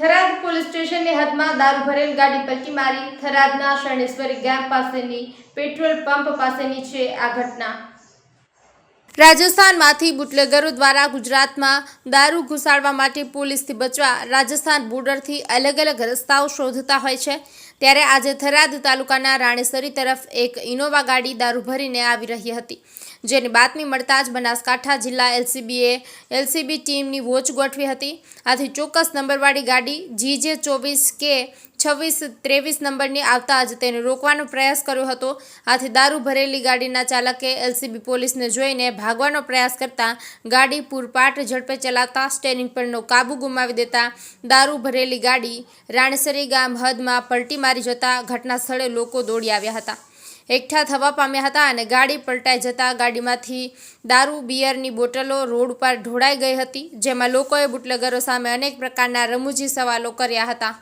Tharad police સ્ટેશનની હદમાં દારૂ ભરેલ ગાડી પલટી મારી થરાદના શરણેશ્વરી ગામ પાસેની પેટ્રોલ પંપ પાસેની છે આ ઘટના. રાજસ્થાનમાંથી બુટલેગરો દ્વારા ગુજરાતમાં દારૂ ઘુસાડવા માટે પોલીસથી બચવા રાજસ્થાન બોર્ડરથી અલગ અલગ રસ્તાઓ શોધતા હોય છે. ત્યારે આજે થરાદ તાલુકાના રાણેસરી તરફ એક ઇનોવા ગાડી દારૂ ભરીને આવી રહી હતી. જેની બાતમી મળતા જ બનાસકાંઠા જિલ્લા એલસીબીએ, એલસીબી ટીમની વોચ ગોઠવી હતી. આથી ચોક્કસ નંબરવાળી ગાડી જીજે ચોવીસ કે છવ્વીસ ત્રેવીસ નંબરની આવતા જ તેને રોકવાનો પ્રયાસ કર્યો હતો. આથી દારૂ ભરેલી ગાડીના ચાલકે એલસીબી પોલીસને જોઈને ભાગવાનો પ્રયાસ કરતા ગાડી પૂરપાટ ઝડપે ચલાવતા સ્ટેરિંગ પરનો કાબુ ગુમાવી દેતા દારૂ ભરેલી ગાડી રાણસરી ગામ હદમાં પલટી મારી જતા ઘટના સ્થળે લોકો દોડી આવ્યા હતા. એકઠા થવા પામ્યા હતા અને ગાડી પલટાઈ જતા ગાડીમાંથી દારૂ, બિયરની બોટલો રોડ ઉપર ઢોળાઈ ગઈ હતી, જેમાં લોકોએ બુટલેગરો સામે અનેક પ્રકારના રમૂજી સવાલો કર્યા હતા.